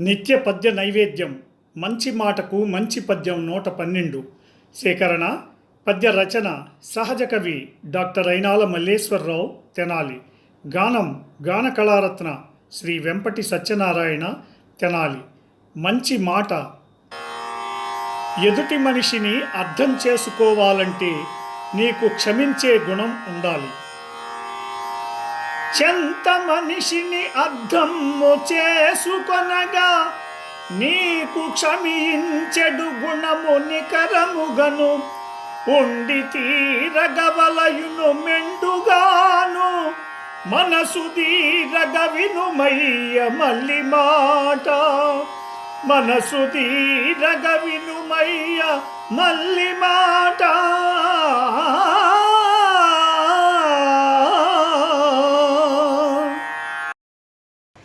నిత్య పద్య నైవేద్యం మంచి మాటకు మంచి పద్యం నూట పన్నెండు. సేకరణ పద్య రచన సహజ కవి డాక్టర్ అయినాల మల్లేశ్వరరావు తెనాలి. గానం గాన కళారత్న శ్రీ వెంపటి సత్యనారాయణ తెనాలి. మంచి మాట. ఎదుటి మనిషిని అర్థం చేసుకోవాలంటే నీకు క్షమించే గుణం ఉండాలి. చెంత మనిషిని అర్థము చేసుకొనగా నీకు క్షమించెడు గుణము నికరముగను. ఉండి తీరగవలయును మెండుగాను. మనసు తీరగ వినుమయ్య మల్లి మాట. మనసు తీరగ వినుమయ్య మల్లి మాట.